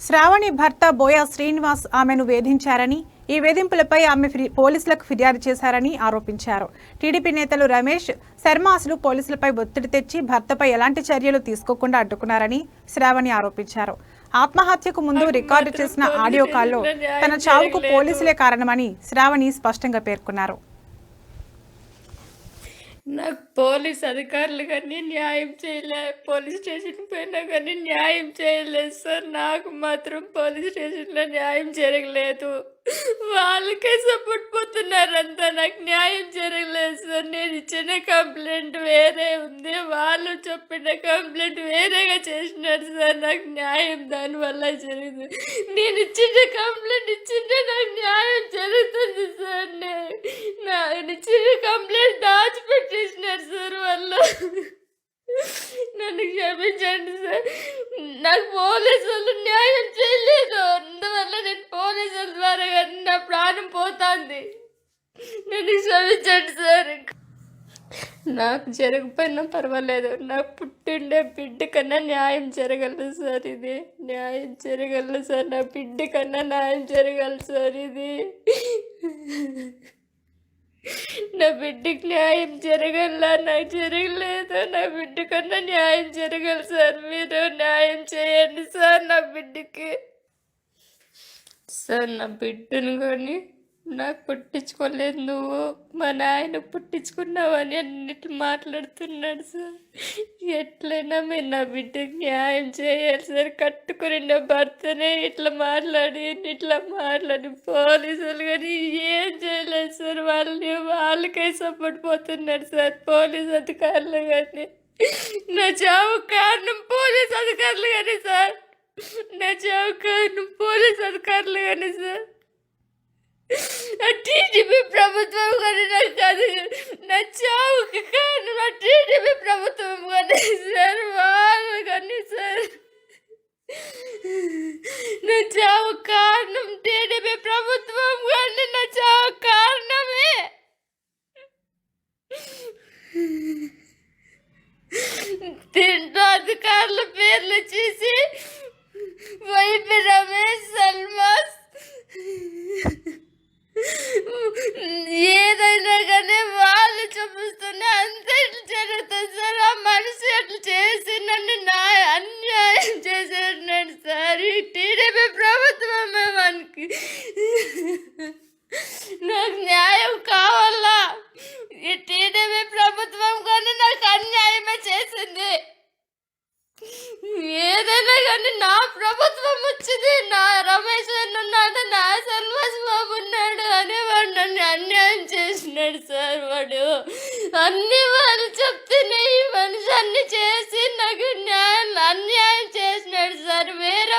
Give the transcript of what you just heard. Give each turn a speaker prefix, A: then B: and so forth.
A: శ్రావణి భర్త బోయా శ్రీనివాస్ ఆమెను వేధించారని ఈ వేధింపులపై ఆమె పోలీసులకు ఫిర్యాదు చేశారని ఆరోపించారు. టీడీపీ నేతలు రమేష్ శర్మాసులు పోలీసులపై ఒత్తిడి తెచ్చి భర్తపై ఎలాంటి చర్యలు తీసుకోకుండా అడ్డుకున్నారని శ్రావణి ఆరోపించారు. ఆత్మహత్యకు ముందు రికార్డు చేసిన ఆడియో కాల్లో తన చావుకు పోలీసులే కారణమని శ్రావణి స్పష్టంగా పేర్కొన్నారు.
B: నాకు పోలీస్ అధికారులు కానీ న్యాయం చేయలే. పోలీస్ స్టేషన్ పోయినా కానీ న్యాయం చేయలేదు సార్. నాకు మాత్రం పోలీస్ స్టేషన్లో న్యాయం జరగలేదు. వాళ్ళకే సపోర్ట్ పోతున్నారంతా. నాకు న్యాయం జరగలేదు సార్. నేను ఇచ్చిన కంప్లైంట్ వేరే ఉంది. వాళ్ళు చెప్పిన కంప్లైంట్ వేరేగా చేసినారు సార్. నాకు న్యాయం దానివల్ల జరిగింది. నేను ఇచ్చిన కంప్లైంట్ ఇచ్చిన నాకు న్యాయం జరుగుతుంది సార్ నే- నేను ఇచ్చిన కంప్లైంట్ దాచిపెట్టేసినారు సార్ వాళ్ళు నన్ను క్షమించండి సార్. నాకు పోలీసు వాళ్ళు న్యాయం చేయలేదు. అందువల్ల నేను పోలీసుల ద్వారా కానీ నా ప్రాణం పోతుంది. నన్ను క్షమించండి సార్. నాకు జరగకపోయినా పర్వాలేదు. నాకు పుట్టిండే బిడ్డ కన్నా న్యాయం జరగలదు సార్ ఇది. న్యాయం జరగలదు సార్. నా బిడ్డ కన్నా న్యాయం జరగాలి సార్ ఇది. నా బిడ్డకి న్యాయం జరగల్లా నాకు జరగలేదు. నా బిడ్డ కన్నా న్యాయం జరగాలి సార్ మీరు న్యాయం చేయండి సార్ నా బిడ్డకి. సార్ నా బిడ్డను కానీ నాకు పుట్టించుకోలేదు నువ్వు. మా నాయన పుట్టించుకున్నావని అన్నిటి మాట్లాడుతున్నాడు సార్. ఎట్లయినా మీరు నా బిడ్డకి న్యాయం చేయాలి సార్. కట్టుకుని నా భర్తనే ఇట్లా మాట్లాడి ఇట్లా మాట్లాడి పోలీసులు కానీ సార్ వాళ్ళని వాళ్ళకే సపోర్ట్ పోతున్నారు సార్. పోలీస్ అధికారులు కానీ నా చావు కారణం పోలీస్ అధికారులు కానీ సార్. నా చావు కారణం పోలీస్ అధికారులు కానీ సార్. టీడీపీ ప్రభుత్వం కానీ నాకు కాదు నా చావుకి కారణం ఆ టీడీపీ ప్రభుత్వం కానీ సార్ వాళ్ళు కానీ సార్ నా చావు కారణం టీడీపీ ప్రభుత్వం కానీ నా చావు కారణమే తింటూ అధికారుల పేర్లు చూసి వైపి రమేష్ సల్మాస్ ఏదైనా కానీ వాళ్ళు చూపిస్తున్న అంతే జరుగుతుంది సార్ ఆ మనిషి అట్లా చేసి నన్ను నా అన్యాయం చేసేసినాడు సార్ ఈ టీడీపీ ప్రభుత్వమే మనకి నాకు న్యాయం కావాలా ఈ టీడీపీ ప్రభుత్వం కానీ నాకు అన్యాయమే చేసింది ఏదైనా కానీ నా ప్రభుత్వం వచ్చింది నా రమేష్ అన్న ఉన్నాడు నా సల్వాస్ బాబు ఉన్నాడు అనేవాడు నన్ను అన్యాయం చేసినాడు సార్ వాడు. అన్ని వాళ్ళు చెప్